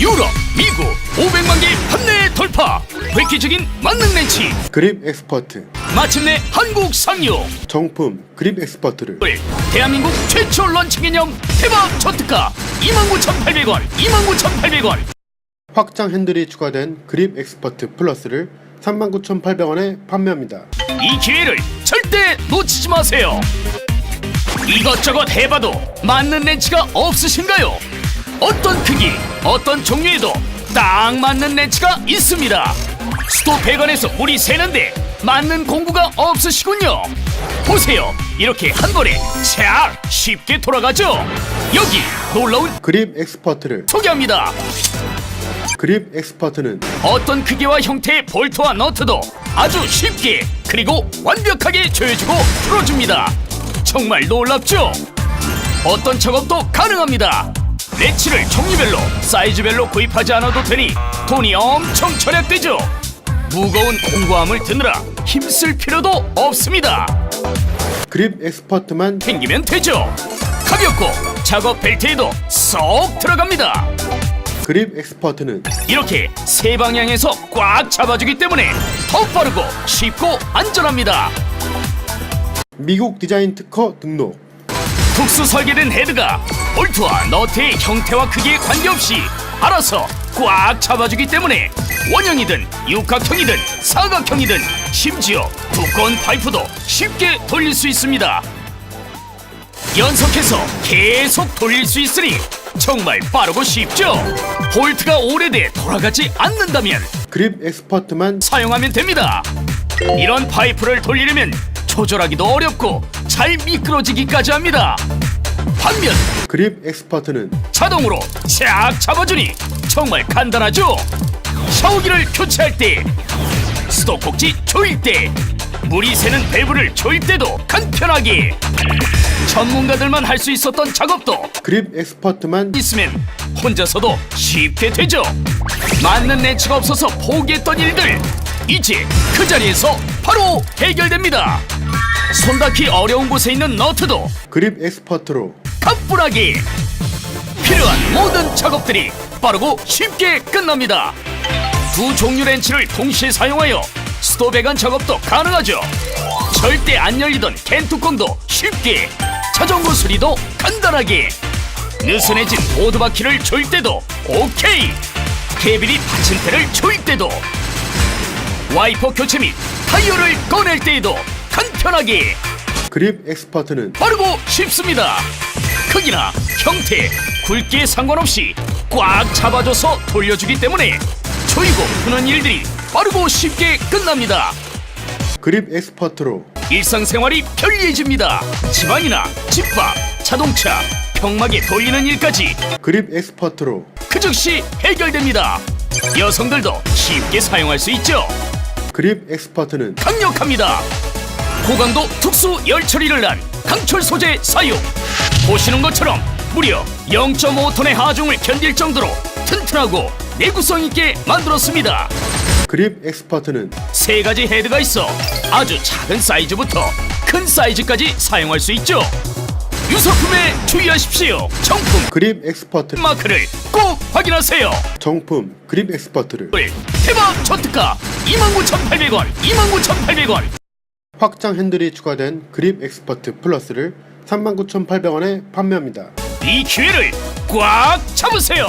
유럽, 미국 500만 개 판매 돌파. 획기적인 만능 렌치. 그립 엑스퍼트. 마침내 한국 상용. 정품 그립 엑스퍼트를. 대한민국 최초 런칭 기념 대박 초특가. 29,800원 29,800원. 확장 핸들이 추가된 그립 엑스퍼트 플러스를 39,800원에 판매합니다. 이 기회를 절대 놓치지 마세요. 이것저것 해봐도 맞는 렌치가 없으신가요? 어떤 크기, 어떤 종류에도 딱 맞는 렌치가 있습니다 스톱 100원에서 물이 새는데 맞는 공구가 없으시군요 보세요 이렇게 한 번에 착 쉽게 돌아가죠 여기 놀라운 그립 엑스퍼트를 소개합니다 그립 엑스퍼트는 어떤 크기와 형태의 볼트와 너트도 아주 쉽게 그리고 완벽하게 조여주고 풀어줍니다. 정말 놀랍죠? 어떤 작업도 가능합니다. 렌치를 종류별로 사이즈별로 구입하지 않아도 되니 돈이 엄청 절약되죠. 무거운 공구함을 드느라 힘쓸 필요도 없습니다. 그립 엑스퍼트만 챙기면 되죠. 가볍고 작업 벨트에도 쏙 들어갑니다. 그립 엑스퍼트는 이렇게 세 방향에서 꽉 잡아주기 때문에 더 빠르고 쉽고 안전합니다. 미국 디자인 특허 등록 특수 설계된 헤드가 볼트와 너트의 형태와 크기에 관계없이 알아서 꽉 잡아주기 때문에 원형이든 육각형이든 사각형이든 심지어 두꺼운 파이프도 쉽게 돌릴 수 있습니다. 연속해서 계속 돌릴 수 있으니 정말 빠르고 쉽죠? 볼트가 오래돼 돌아가지 않는다면 그립 엑스퍼트만 사용하면 됩니다. 이런 파이프를 돌리려면 조절하기도 어렵고 잘 미끄러지기까지 합니다. 반면 그립 엑스퍼트는 자동으로 쫙 잡아주니 정말 간단하죠? 샤워기를 교체할 때, 수도 꼭지 조일 때, 물이 새는 밸브를 조일 때도 간편하게 전문가들만 할 수 있었던 작업도 그립 엑스퍼트만 있으면 혼자서도 쉽게 되죠. 맞는 렌치가 없어서 포기했던 일들 이제 그 자리에서 바로 해결됩니다. 손 닿기 어려운 곳에 있는 너트도 그립 엑스퍼트로 가뿐하게 필요한 모든 작업들이 빠르고 쉽게 끝납니다. 두 종류 렌치를 동시에 사용하여 스톱에간 작업도 가능하죠. 절대 안 열리던 캔 뚜껑도 쉽게 자전거 수리도 간단하게 느슨해진 보드 바퀴를 조일 때도 오케이 케이블이 받침대를 조일 때도 와이퍼 교체 및 타이어를 꺼낼 때에도 간편하게 그립 엑스퍼트는 빠르고 쉽습니다. 크기나 형태, 굵기에 상관없이 꽉 잡아줘서 돌려주기 때문에 조이고 푸는 일들이 빠르고 쉽게 끝납니다. 그립 엑스퍼트로 일상생활이 편리해집니다. 집안이나 집밥, 자동차, 평막에 돌리는 일까지 그립 엑스퍼트로 그 즉시 해결됩니다. 여성들도 쉽게 사용할 수 있죠. 그립 엑스퍼트는 강력합니다. 고강도 특수 열 처리를 한 강철 소재 사용. 보시는 것처럼 무려 0.5톤의 하중을 견딜 정도로 튼튼하고 내구성 있게 만들었습니다. 그립 엑스퍼트는 세 가지 헤드가 있어 아주 작은 사이즈부터 큰 사이즈까지 사용할 수 있죠. 유사품에 주의하십시오. 정품 그립 엑스퍼트 마크를 꼭 확인하세요. 정품 그립 엑스퍼트를 대박 초특가 29,800원, 29,800원. 확장 핸들이 추가된 그립 엑스퍼트 플러스를 39,800원에 판매합니다. 이 기회를 꽉 잡으세요.